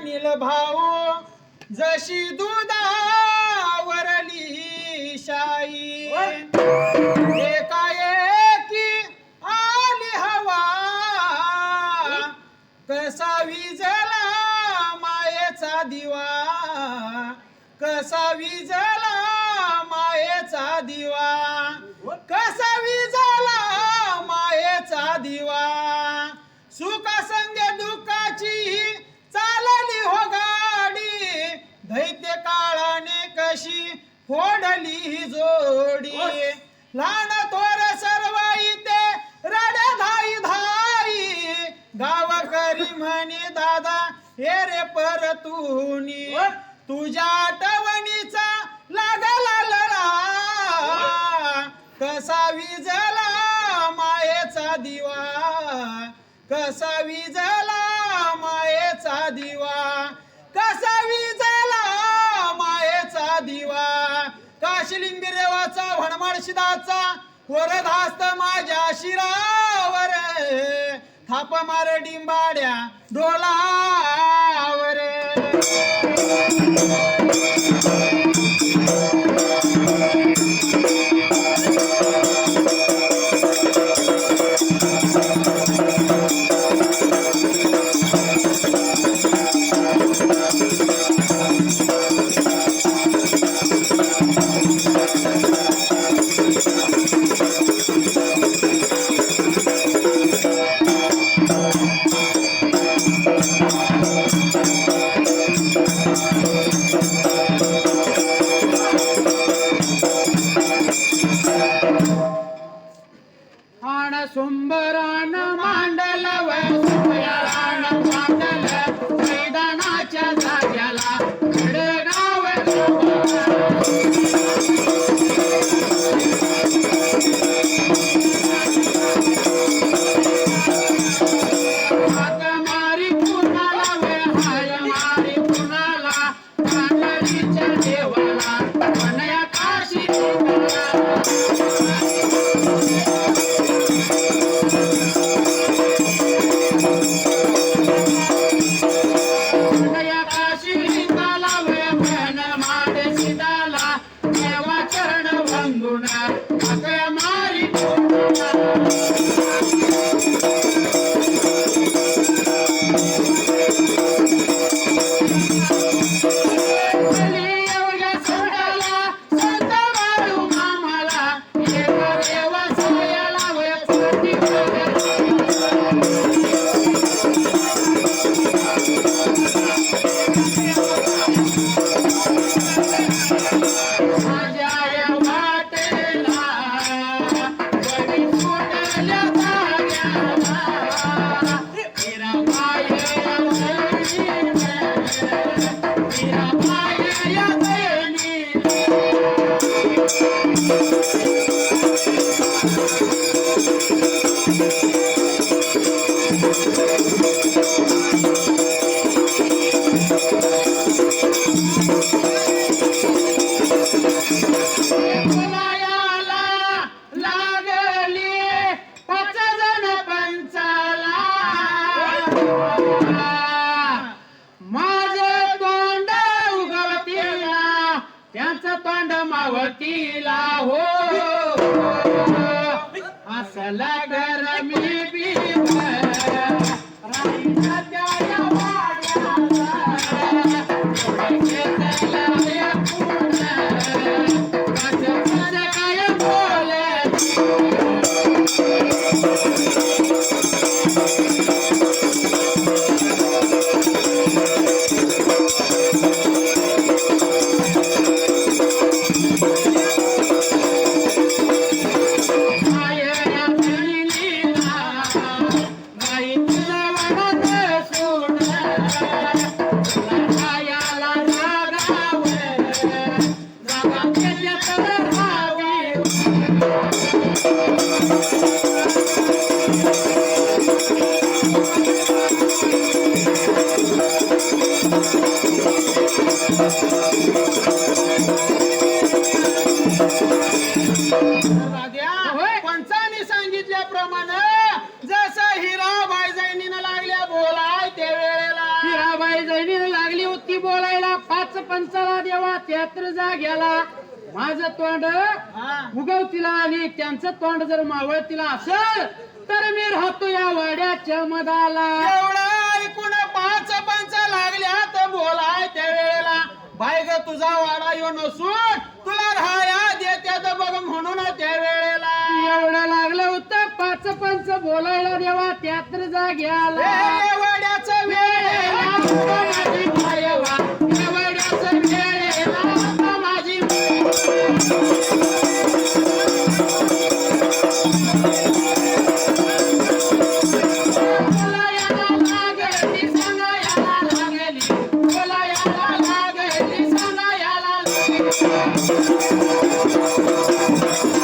अनिल भाऊ जशी दुधावरली शाई एकाएकी आली हवा कसा विजला मायेचा दिवा. कसा विजला मायेचा दिवा. कसा विजला मायेचा दिवा. सुखा कशी फोडली ही जोडी? लहान थोर सर्व इथे रडे धाई धाई. गावकरी म्हणे दादा हे रे परतुनी. तुझ्या आठवणीचा लागला लळा कसा विजला मायेचा दिवा. कसा विजला मायेचा दिवा. देवाचा वरधास्त माझ्या शिरावर. थाप मार डिंबाड्या डोलावर. जाग्याला माझं तोंड उगवतीला आणि त्यांचं तोंड जर मावळतीला असेल तर मी राहतो या वाड्याच्या मधाला. एवढा ऐकून पाच पंच लागल्यात बोलाय त्या वेळेला. बाय ग तुझा वाडा येऊ नसून तुला राहाया देत्यात बघ म्हणून त्या वेळेला. एवढं लागलं होतं पाच पंच बोलायला देवा त्यात्र जाग्याला. वाड्याचं वेळेला Thank you.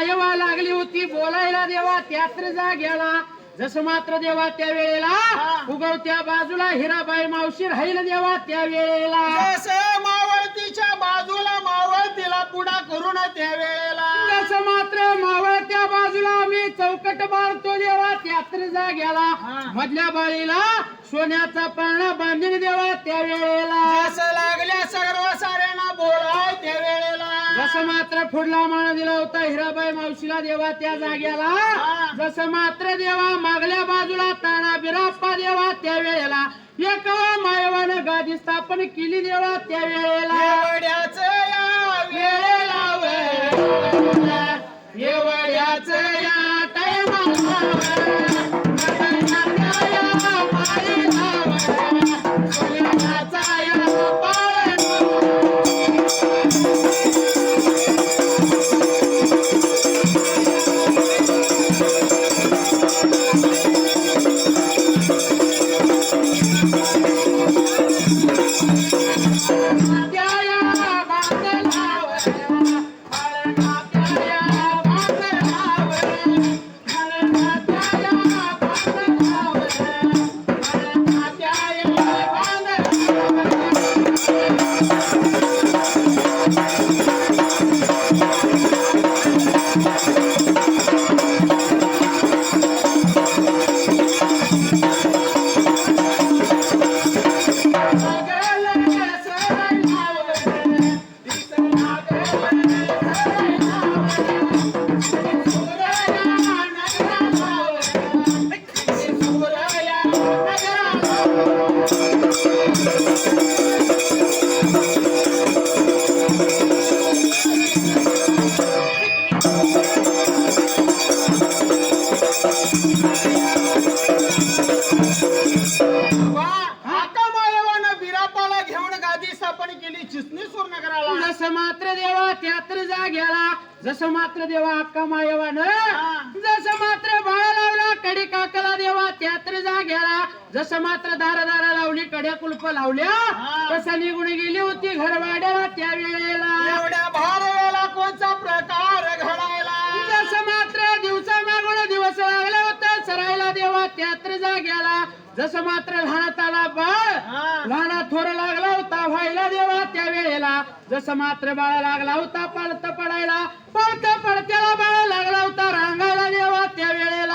मायवा लागली होती बोलायला देवा त्यात्र जाग्याला जसं मात्र देवा त्या वेळेला. उगवत्या बाजूला हिराबाई मावशी राहील देवा त्या वेळेला जसं मावळतीच्या बाजूला मावळतीला पुढा करून त्या वेळेला जसं मात्र मावळत्या बाजूला आम्ही चौकट बांधतो देवा त्यात्र जाग्याला हा. मधल्या बाळीला सोन्याचा पाळणा बांधून देवा त्या वेळेला जसं लागल्या सर्व साऱ्यांना बोलाय त्या वेळेला जसं मात्र पुढला मान दिला होता हिराबाई मावशीला देवा त्या जाग्याला. जसं मात्र देवा मागल्या बाजूला ताना बिराप्पा देवा त्या वेळेला. एक मायवानं गादी स्थापन केली देवा त्या वेळेला. एवढ्याचं या वेळेला मात्र देवा त्यात्र जाग्याला जसं मात्र देवा अक्का मायवानं. जसं मात्र बाळा लावला कडी काकाला देवा त्यात्र जाग्याला जसं मात्र दारा दारा लावली कड्या कुलप लावल्या. तसं निघून गेली होती घरवाड्याला त्या वेळेला. एवढ्या भार वेळेला कोणचा प्रकार घडायला जसं मात्र लहानाताला बाळ हा. लहाना थोर लागला होता व्हायला देवा त्या वेळेला जसं मात्र बाळा लागला होता पळत पडायला पळत पडत्याला बाळा लागला होता रांगायला देवा त्या वेळेला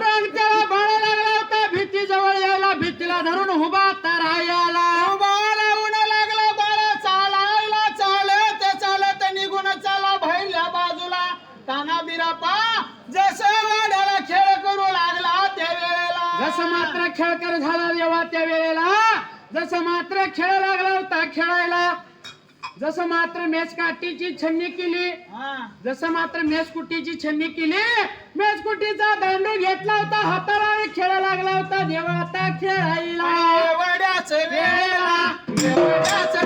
रांगत्याला बाळा लागला होता. भीती जवळ यायला भीतीला धरून उभा तर राहायला. बाळा ऊन लागला बाळा. चालायला चालत चालत निघून चाला बाहेरल्या बाजूला. ताना बिरापा जसं वाड्याला खेळ करू लागला त्या वेळेला जसं मात्र खेळकर झाला देवा त्या वेळेला जसं मात्र खेळ लागला होता खेळायला. जसं मात्र मेच काठीची छन्नी केली. जसं मात्र मेसकुटीची छन्नी केली मेसकुटीचा दांडू घेतला होता हाताला आणि लागला होता देवा आता खेळायला. एवढ्याच वेळेला एवढ्याच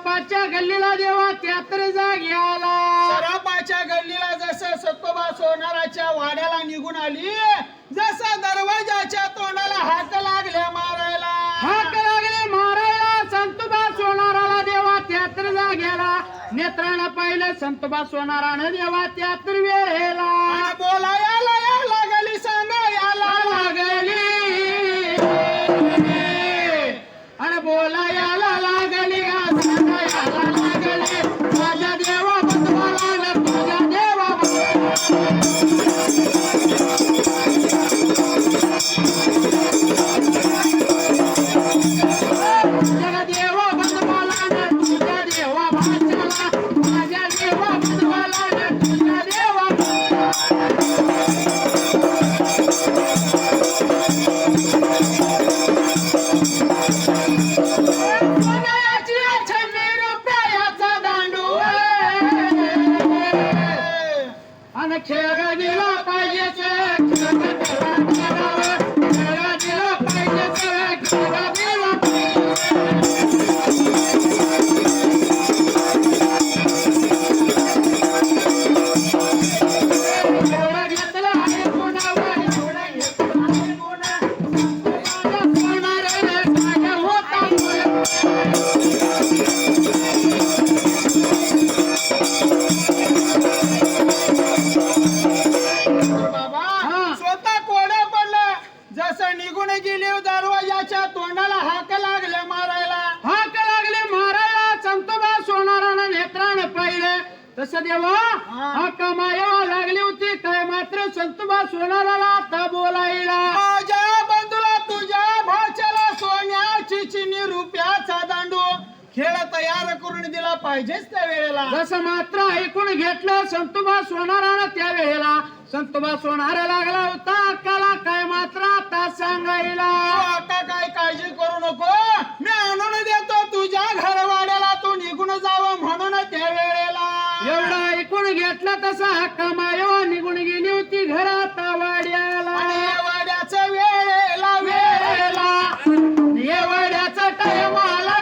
सरापाच्या गल्लीला देवा त्यात्र जाग्याला सरापाच्या गल्लीला जसं सत्तोबा सोनाराच्या वाड्याला निघून आली जसं दरवाजाच्या तोंडाला हात लागल्या मारायला. हाक लागले मारायला संतोबा सोनाराला देवा त्यात्र जाग्याला नेत्रानं पाहिलं संतोबा सोनारानं देवा त्यात्र वेळेला बोलायला या लागली सांगा याला लागली. आणि बोलायला तुझ्या सोनारा लागला होता. अक्काला काय मात्र आता सांगायला. आता काय काळजी करू नको. मी आणून देतो तुझ्या घरवाड्याला. तू निघून जावं म्हणून त्या वेळेला. एवढं ऐकून घेतलं तसा हक्का निघून गेली होती घरात वाड्याला. आणि या वाड्याचं वेळेला वेळेला. एवढ्याचा टाइम आला.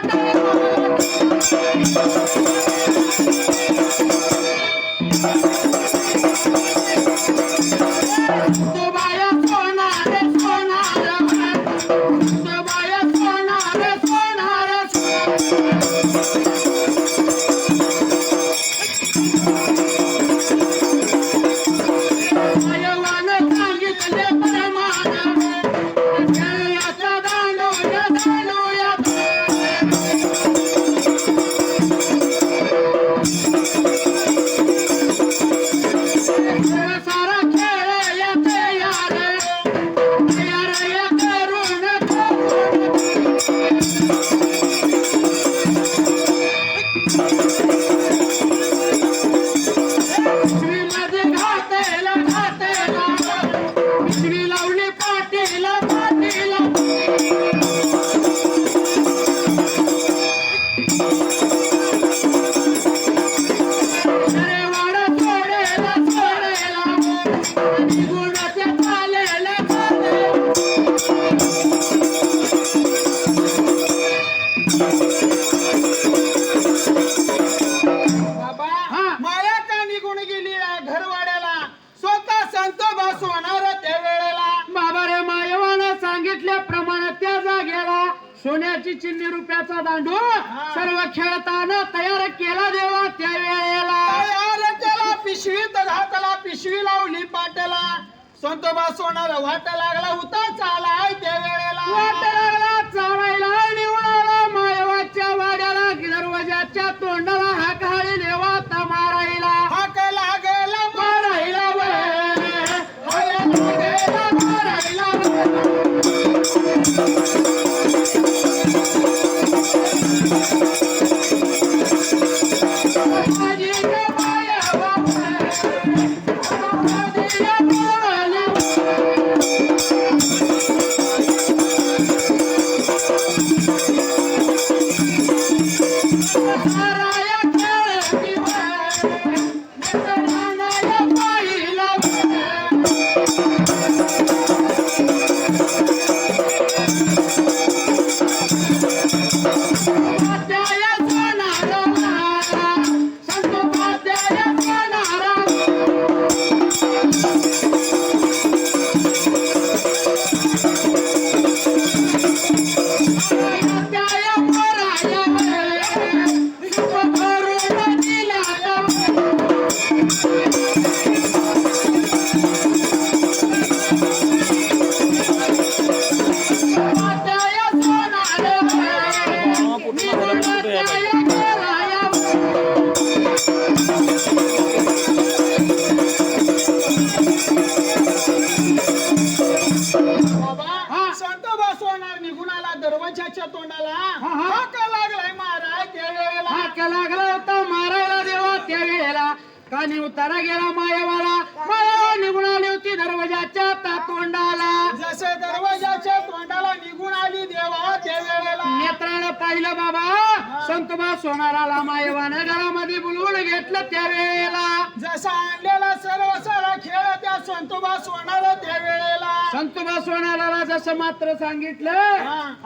कानी उतारा गेला मायवाला. मायावा निघून आली होती दरवाजाच्या तोंडाला. जसे दरवाजाच्या तोंडाला निघून आली देवा त्या वेळेला. नेत्रानं पाहिलं बाबा संतोबा सोनाराला मायवानं. घरामध्ये बोलवून घेतलं त्या वेळेला. जसा आणलेला सर्व सारा खेळ त्या संतोबा सोनार त्या वेळेला. संतोबा सोनाराला जसं मात्र सांगितलं.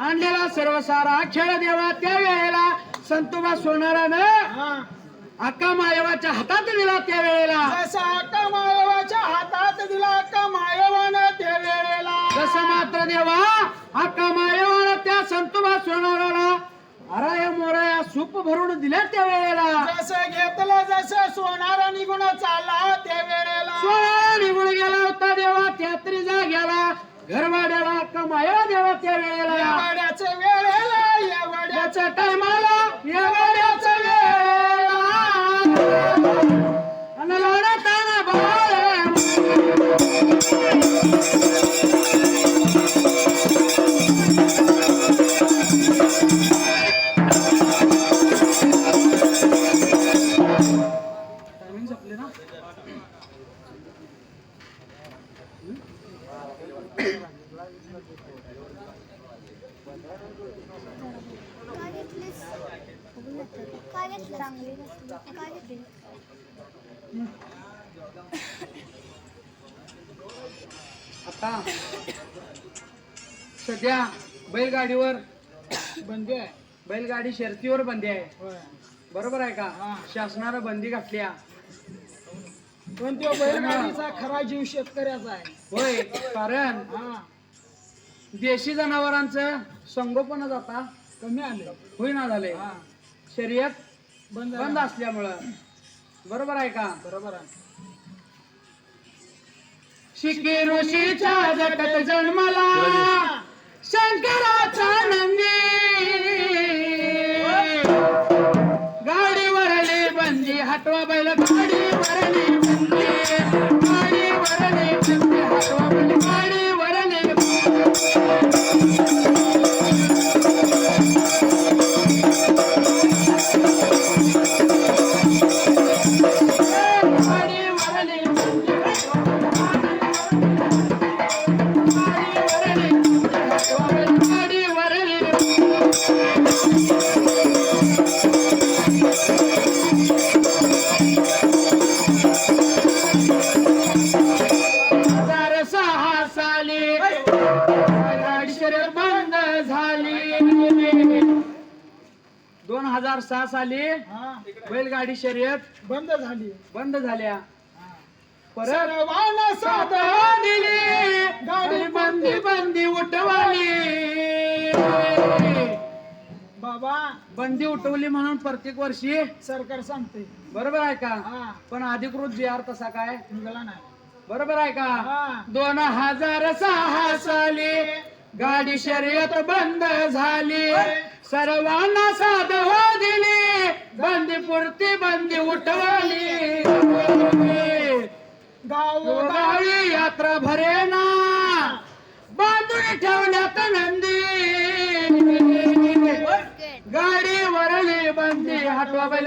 आणलेला सर्व सारा खेळ देवा त्या वेळेला. संतोबा सोनारानं. अक्का मायवाच्या हातात दिला त्या वेळेला. जसा अक्का मायवाच्या हातात दिला अक्का मायवानं त्या वेळेला. जसं मात्र देवा अक्का मायवाला त्या संतोबा सोनाराला अराया मोराया सूप भरून दिल्या त्या वेळेला. जसं घेतलं जसं सोनारा निघून चालला त्या वेळेला. सोनारा निघून गेला होता देवा त्यात्री जा गेला. घरवाड्याला अक्का मायवा देवा त्या या वेळेला वाड्याच्या वेळेला या वाड्याच्या याच्या टायमाला या काय घेतलं चांगली नसली काय घेतली आता सध्या बैलगाडीवर बंदी आहे. बैलगाडी शर्तीवर बंदी आहे. बरोबर आहे का. शासनानं बंदी घातल्या. पण तो बैलगाडीचा खरा जीव शेतकऱ्याचा आहे. होय कारण हा. देशी जनावरांचं संगोपनच आता कमी आले होईना झाले शर्यत बंद बंद असल्यामुळं. बरोबर आहे का? बरोबर आहे. शिकी ऋषीच्या जगत जन्मला. शंकराचा हजार सहा साली हा. बैलगाडी शर्यत बंद झाली. बंद झाल्या. परत सर्वांना साथ दिली गाडी बंदी बंदी. उठवाली. बंदी उठवली म्हणून प्रत्येक वर्षी. सरकार सांगते. बरोबर आहे का? हा. पण अधिकृत जी आर तसा काय? निघाला नाही. बरोबर आहे का? हा. दोन हजार सहा साली गाडी शर्यत बंद झाली. सर्वांना साध हो दिली. बंदी पुरती बंदी उठवली. गाव गावी यात्रा भरेना. बांधून ठेवल्यात नंदी. गाडी वरली बंदी हटवा बैल